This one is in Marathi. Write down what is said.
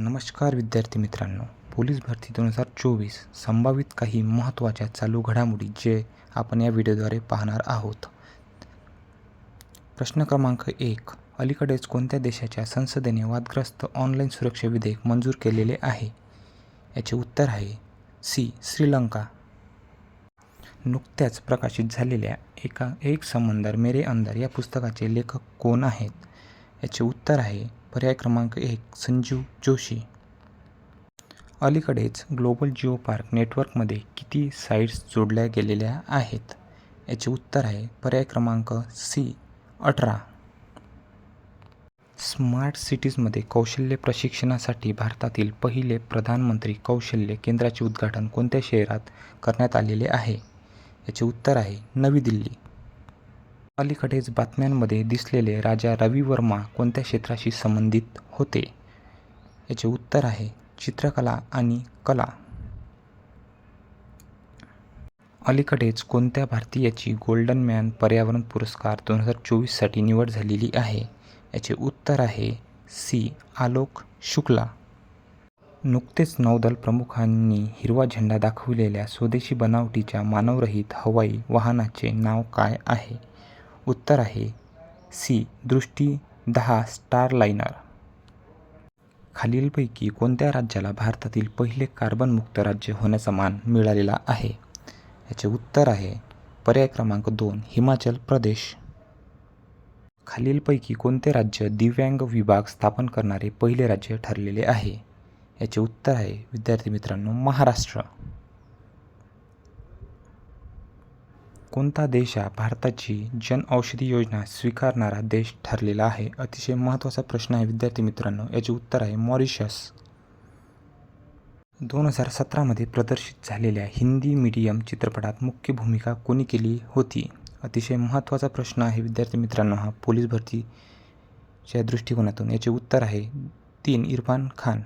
नमस्कार विद्यार्थी मित्रांनो पोलीस भरती दोन हजार चोवीस संभावित काही महत्त्वाच्या चालू घडामोडी जे आपण या व्हिडिओद्वारे पाहणार आहोत. प्रश्न क्रमांक एक अलीकडेच कोणत्या देशाच्या संसदेने वादग्रस्त ऑनलाईन सुरक्षा विधेयक मंजूर केलेले आहे? याचे उत्तर आहे सी श्रीलंका. नुकत्याच प्रकाशित झालेल्या एका एक समंदर मेरे अंदर या पुस्तकाचे लेखक कोण आहेत? याचे उत्तर आहे. पर्याय क्रमांक एक संजीव जोशी. अलीकडेच ग्लोबल जिओ पार्क नेटवर्कमध्ये किती साईट्स जोडल्या गेलेल्या आहेत? याचे उत्तर आहे. पर्याय क्रमांक सी अठरा. स्मार्ट सिटीजमध्ये कौशल्य प्रशिक्षणासाठी भारतातील पहिले प्रधानमंत्री कौशल्य केंद्राचे उद्घाटन कोणत्या शहरात करण्यात आलेले आहे? याचे उत्तर आहे. नवी दिल्ली. अलीकडेच बातम्यांमध्ये दिसलेले राजा रवी वर्मा कोणत्या क्षेत्राशी संबंधित होते? याचे उत्तर आहे चित्रकला आणि कला. अलीकडेच कोणत्या भारतीयाची गोल्डन मॅन पर्यावरण पुरस्कार दोन हजार चोवीससाठी निवड झालेली आहे? याचे उत्तर आहे सी. आलोक शुक्ला. नुकतेच नौदल प्रमुखांनी हिरवा झेंडा दाखविलेल्या स्वदेशी बनावटीच्या मानवरहित हवाई वाहनाचे नाव काय आहे? उत्तर आहे सी दृष्टी दहा स्टारलाइनर खालीलपैकी कोणत्या राज्याला भारतातील पहिले कार्बनमुक्त राज्य होण्याचा मान मिळालेला आहे? याचे उत्तर आहे पर्याय क्रमांक दोन हिमाचल प्रदेश. खालीलपैकी कोणते राज्य दिव्यांग विभाग स्थापन करणारे पहिले राज्य ठरलेले आहे? याचे उत्तर आहे विद्यार्थी मित्रांनो महाराष्ट्र. कोणता देश हा भारताची जन औषधी योजना स्वीकारणारा देश ठरलेला आहे? अतिशय महत्त्वाचा प्रश्न आहे विद्यार्थी मित्रांनो. याचे उत्तर आहे मॉरिशस. दोन हजार सतरामध्ये प्रदर्शित झालेल्या हिंदी मीडियम चित्रपटात मुख्य भूमिका कोणी केली होती? अतिशय महत्त्वाचा प्रश्न आहे विद्यार्थी मित्रांनो. हा पोलीस भरतीच्या दृष्टिकोनातून याचे उत्तर आहे तीन इरफान खान.